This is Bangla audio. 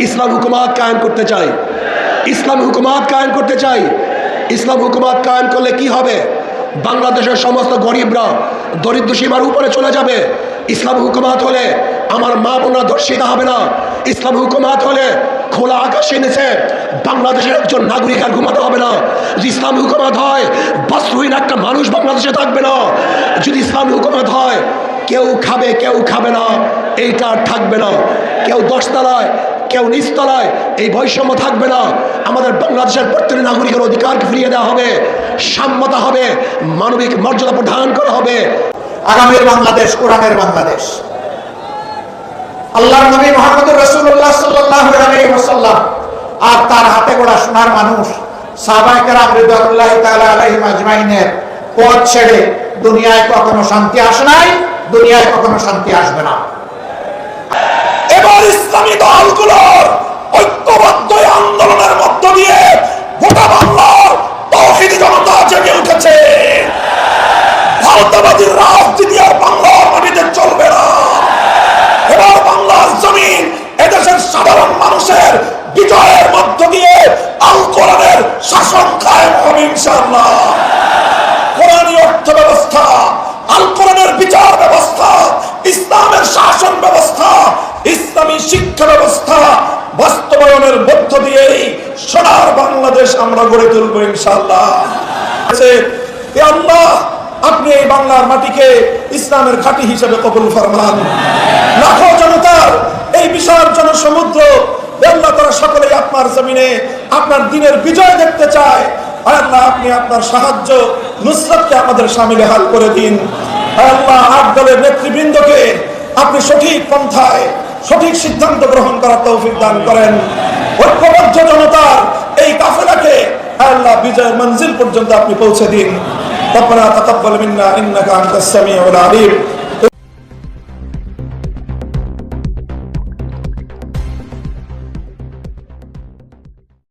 ইসলাম হুকুমাত কায়েম করতে চাই। ইসলাম হুকুমাত কায়েম করতে চাই। ইসলাম হুকুমাত কায়েম করলে কি হবে? বাংলাদেশের সমস্ত গরিবরা দরিদ্র সীমার উপরে চলে যাবে। ইসলাম হুকুমাত হলে আমার মা বোনরা ধর্ষিত হবে না। ইসলাম হুকুমাত হলে খোলা আকাশে নিচে বাংলাদেশের একজন নাগরিক আর ঘুমাতে হবে না। যদি ইসলাম হুকুমাত হয় বস্ত্রহীন একটা মানুষ বাংলাদেশে থাকবে না। যদি ইসলাম হুকুমাত হয়, কেউ খাবে কেউ খাবে না। এইটা আর থাকবে না। কেউ দশতলায় কেউ নিচতলায় এই বৈষম্য থাকবে না। আমাদের বাংলাদেশের প্রত্যেক নাগরিকের অধিকারকে ফিরিয়ে দেওয়া হবে, সাম্যতা হবে, মানবিক মর্যাদা প্রদান করা হবে। আগামীর বাংলাদেশ, কোরআনের বাংলাদেশ। আল্লাহর নবী মোহাম্মদ রসুল্লাহ ওয়াসাল্লাম আর তার হাতে গোড়া সোনার মানুষ রিদওয়ানুল্লাহি তাআলা আলাইহিম আজমাইনের পথ ছেড়ে দুনিয়ায় কখনো শান্তি আসে নাই, দুনিয়ায় কখনো শান্তি আসবে না। এবার ইসলামী দলগুলোর ঐক্যবদ্ধ আন্দোলনের মধ্য দিয়ে গোটা বাংলার তহিদ জনতা জেগে উঠেছে। ভারতবাদীর রাজনীতি আর বাংলার মাটিতে চলবে না। এবার বাংলার জমিন এদেশের সাধারণ মানুষের বিজয়ের মধ্য দিয়ে বাংলাদেশ আমরা গড়ে তুলব ইনশাআল্লাহ। আল্লাহ, আপনি এই বাংলার মাটিকে ইসলামের ঘাঁটি হিসেবে কবুল ফরমান। লাখো জনতার এই বিশাল জনসমুদ্র তারা সকলেই আপনার জমিনে আপনার দিনের বিজয় দেখতে চায়। আল্লাহ, আপনি আপনার সাহায্য, নুসরতকে আমাদের সামিলে হাল করে দিন। আল্লাহ, আট দলের নেতৃবৃন্দকে আপনি সঠিক পন্থায়, সঠিক সিদ্ধান্ত গ্রহণ করার তৌফিক দান করেন। ঐক্যবদ্ধ জনতার এই কাফেলাকে আর আল্লাহ বিজয়ের মঞ্জিল পর্যন্ত আপনি পৌঁছে দিন ربنا تقبل منا انك انت السميع العليم